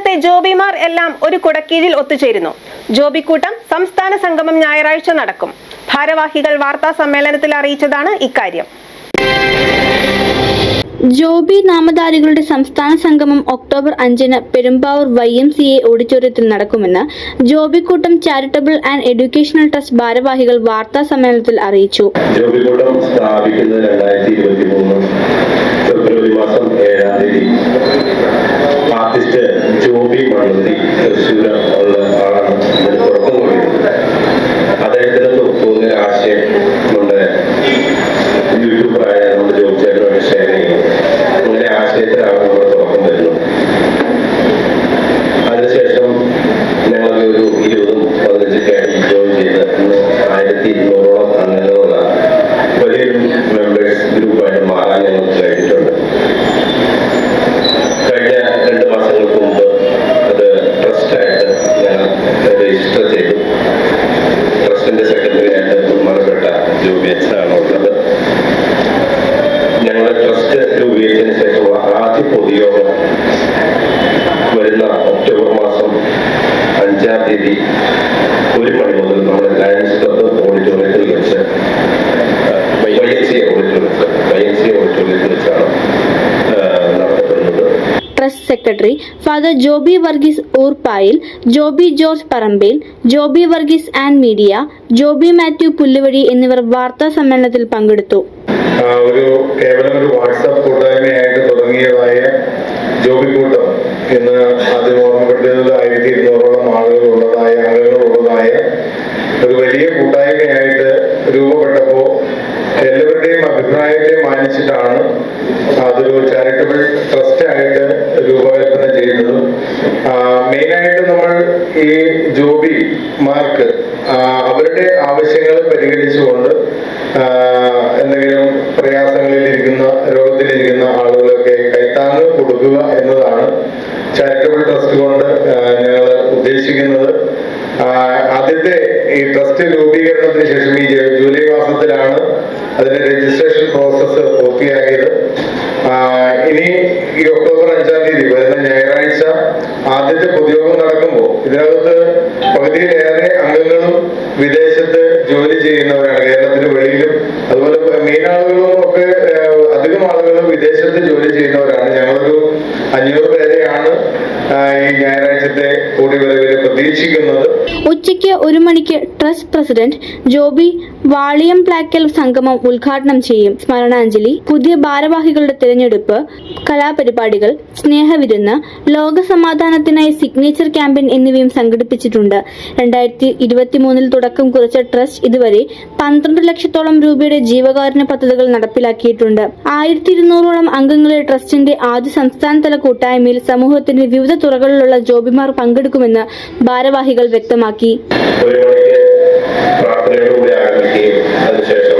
സംസ്ഥാനത്തെ ജോബിമാർ എല്ലാം ഒരു കുടക്കീഴിൽ ഒത്തുചേരുന്നു. ജോബിക്കൂട്ടം സംസ്ഥാന സംഗമം ഞായറാഴ്ച നടക്കും. ഭാരവാഹികൾ വാർത്താ സമ്മേളനത്തിൽ അറിയിച്ചതാണ് ഇക്കാര്യം. ജോബി നാമധാരികളുടെ സംസ്ഥാന സംഗമം ഒക്ടോബർ അഞ്ചിന് Perumbavoor Y M C A ഓഡിറ്റോറിയത്തിൽ നടക്കുമെന്ന് ജോബിക്കൂട്ടം ചാരിറ്റബിൾ ആൻഡ് എഡ്യൂക്കേഷണൽ ട്രസ്റ്റ് ഭാരവാഹികൾ വാർത്താ സമ്മേളനത്തിൽ അറിയിച്ചു. ജോബിക്കൂട്ടം സ്ഥാപിക്കുന്നത് രണ്ടായിരത്തി ഫെബ്രുവരി മാസം ഏഴാം തീയതി. Joby Mannuthy secretary father Joby Varghese Oorppayil Joby George Parambel Joby Varghese and media Joby Mathew Pulluvazhi എന്നിവർ വാർത്താ സമ്മേളനത്തിൽ പങ്കെടുത്തു. ഒരു കേവലം ഒരു വാട്സാപ്പ് കൂട്ടായ്മയായിട്ട് തുടങ്ങിയതായ ജോബിക്കൂട്ടം ഇന്ന് ആദ്യം ഓർമ്മപ്പെടുത്തുന്നത് ആയിരത്തി ഇരുന്നൂറോളം ആളുകൾ ഉള്ളതായ അംഗങ്ങൾ ഉള്ളതായ ഒരു വലിയ കൂട്ടായ്മയായിട്ട് രൂപപ്പെട്ടപ്പോൾ എല്ലാവരുടെയും അഭിപ്രായത്തെ മാനിച്ചിട്ടാണ് മെയിനായിട്ട് നമ്മൾ ഈ ജോബി മാർക്ക് അവരുടെ ആവശ്യങ്ങൾ പരിഗണിച്ചുകൊണ്ട് എന്തെങ്കിലും പ്രയാസങ്ങളിലിരിക്കുന്ന രോഗത്തിലിരിക്കുന്ന ആളുകളൊക്കെ കൈത്താങ്ങ് കൊടുക്കുക എന്നതാണ് ചാരിറ്റബിൾ ട്രസ്റ്റ് കൊണ്ട് ഞങ്ങൾ ഉദ്ദേശിക്കുന്നത്. ആദ്യത്തെ ഈ ട്രസ്റ്റ് രൂപീകരണത്തിന് ശേഷം ഈ ജൂലൈ മാസത്തിലാണ് അതിന്റെ രജിസ്ട്രേഷൻ പ്രോസസ്സ് പൂർത്തിയായത്. ആ, ഇനി ഈ ഒക്ടോബർ അഞ്ചാം ആദ്യത്തെ പൊതുയോഗം നടക്കുമ്പോൾ ഇതിനകത്ത് പകുതിയിലേറെ അംഗങ്ങളും വിദേശത്ത് ജോലി ചെയ്യുന്നവരാണ്. കേരളത്തിന് വെളിയിലും അതുപോലെ മീനാളുകളും ഒക്കെ അധികം ആളുകളും വിദേശത്ത് ജോലി ചെയ്യുന്നവരാണ്. ഞങ്ങളൊരു അഞ്ഞൂറ് പേരെയാണ് ഈ ഞായറാഴ്ചത്തെ കൂടിവരവിൽ പ്രതീക്ഷിക്കുന്നത്? ഉച്ചയ്ക്ക് ഒരു മണിക്ക് ട്രസ്റ്റ് പ്രസിഡന്റ് ജോബി വാളിയം പ്ലാക്കൽ സംഗമം ഉദ്ഘാടനം ചെയ്യും. സ്മരണാഞ്ജലി പുതിയ ഭാരവാഹികളുടെ തിരഞ്ഞെടുപ്പ് കലാപരിപാടികൾ സ്നേഹവിരുന്ന് ലോക സമാധാനത്തിനായി സിഗ്നേച്ചർ ക്യാമ്പയിൻ എന്നിവയും സംഘടിപ്പിച്ചിട്ടുണ്ട്. രണ്ടായിരത്തി ഇരുപത്തിമൂന്നിൽ തുടക്കം കുറിച്ച ട്രസ്റ്റ് ഇതുവരെ പന്ത്രണ്ട് ലക്ഷത്തോളം രൂപയുടെ ജീവകാരുണ്യ പദ്ധതികൾ നടപ്പിലാക്കിയിട്ടുണ്ട്. ആയിരത്തി ഇരുന്നൂറോളം അംഗങ്ങളെ ട്രസ്റ്റിന്റെ ആദ്യ സംസ്ഥാനതല കൂട്ടായ്മയിൽ സമൂഹത്തിന്റെ വിവിധ തുറകളിലുള്ള ജോബിമാർ പങ്കെടുക്കുമെന്ന് ഭാരവാഹികൾ വ്യക്തമാക്കി. അതിനുശേഷം